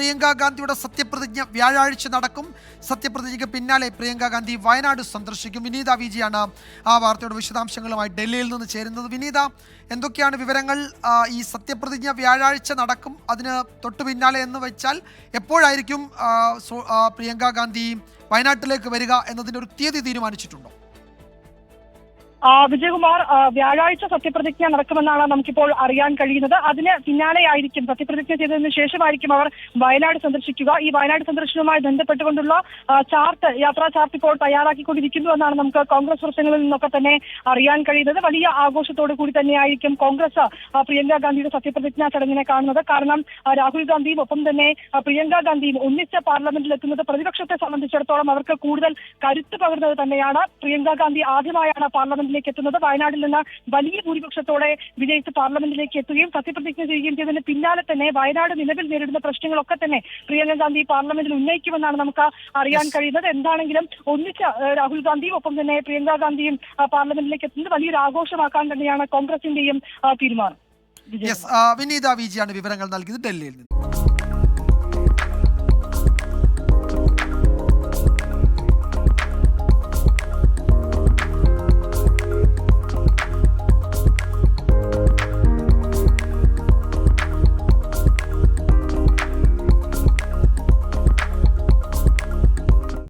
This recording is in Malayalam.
പ്രിയങ്ക ഗാന്ധിയുടെ സത്യപ്രതിജ്ഞ വ്യാഴാഴ്ച നടക്കും. സത്യപ്രതിജ്ഞയ്ക്ക് പിന്നാലെ പ്രിയങ്ക ഗാന്ധി വയനാട് സന്ദർശിക്കും. വിനീത വിജിയാണ് ആ വാർത്തയുടെ വിശദാംശങ്ങളുമായി ഡൽഹിയിൽ നിന്ന് ചേരുന്നത്. വിനീത എന്തൊക്കെയാണ് വിവരങ്ങൾ? ഈ സത്യപ്രതിജ്ഞ വ്യാഴാഴ്ച നടക്കും. അതിന് തൊട്ടു പിന്നാലെ എന്ന് വെച്ചാൽ എപ്പോഴായിരിക്കും പ്രിയങ്കാ ഗാന്ധി വയനാട്ടിലേക്ക് വരിക എന്നതിന്റെ ഒരു തീയതി തീരുമാനിച്ചിട്ടുണ്ടോ? വിജയകുമാർ വ്യാഴാഴ്ച സത്യപ്രതിജ്ഞ നടക്കുമെന്നാണ് നമുക്കിപ്പോൾ അറിയാൻ കഴിയുന്നത്. അതിന് പിന്നാലെയായിരിക്കും സത്യപ്രതിജ്ഞ ചെയ്തതിന് ശേഷമായിരിക്കും അവർ വയനാട് സന്ദർശിക്കുക. ഈ വയനാട് സന്ദർശനവുമായി ബന്ധപ്പെട്ടുകൊണ്ടുള്ള ചാർട്ട് യാത്രാ ചാർട്ട് ഇപ്പോൾ തയ്യാറാക്കിക്കൊണ്ടിരിക്കുന്നു എന്നാണ് നമുക്ക് കോൺഗ്രസ് വൃത്തങ്ങളിൽ നിന്നൊക്കെ തന്നെ അറിയാൻ കഴിയുന്നത്. വലിയ ആഘോഷത്തോടു കൂടി തന്നെയായിരിക്കും കോൺഗ്രസ് പ്രിയങ്ക ഗാന്ധിയുടെ സത്യപ്രതിജ്ഞ ചടങ്ങിനെ കാണുന്നത്. കാരണം രാഹുൽ ഗാന്ധിയും ഒപ്പം തന്നെ പ്രിയങ്ക ഗാന്ധിയും ഒന്നിച്ച് പാർലമെന്റിൽ എത്തുന്നത് പ്രതിപക്ഷത്തെ സംബന്ധിച്ചിടത്തോളം അവർക്ക് കൂടുതൽ കരുത്ത് പകർന്നത് തന്നെയാണ്. പ്രിയങ്ക ഗാന്ധി ആദ്യമായാണ് പാർലമെന്റിലേക്ക് എത്തുന്നത്. വയനാട്ടിൽ നിന്ന് വലിയ ഭൂരിപക്ഷത്തോടെ വിജയിച്ച് പാർലമെന്റിലേക്ക് എത്തുകയും സത്യപ്രതിജ്ഞ ചെയ്യുകയും ചെയ്തതിന് പിന്നാലെ തന്നെ വയനാട് നിലവിൽ നേരിടുന്ന പ്രശ്നങ്ങളൊക്കെ തന്നെ പ്രിയങ്ക ഗാന്ധി പാർലമെന്റിൽ ഉന്നയിക്കുമെന്നാണ് നമുക്ക് അറിയാൻ കഴിയുന്നത്. എന്താണെങ്കിലും ഒന്നിച്ച് രാഹുൽ ഗാന്ധിയും ഒപ്പം തന്നെ പ്രിയങ്ക ഗാന്ധിയും പാർലമെന്റിലേക്ക് എത്തുന്നത് വലിയൊരു ആഘോഷമാക്കാൻ തന്നെയാണ് കോൺഗ്രസിന്റെയും തീരുമാനം. വിനീത വിജിയാണ് വിവരങ്ങൾ നൽകിയത് ഡൽഹിയിൽ നിന്ന്.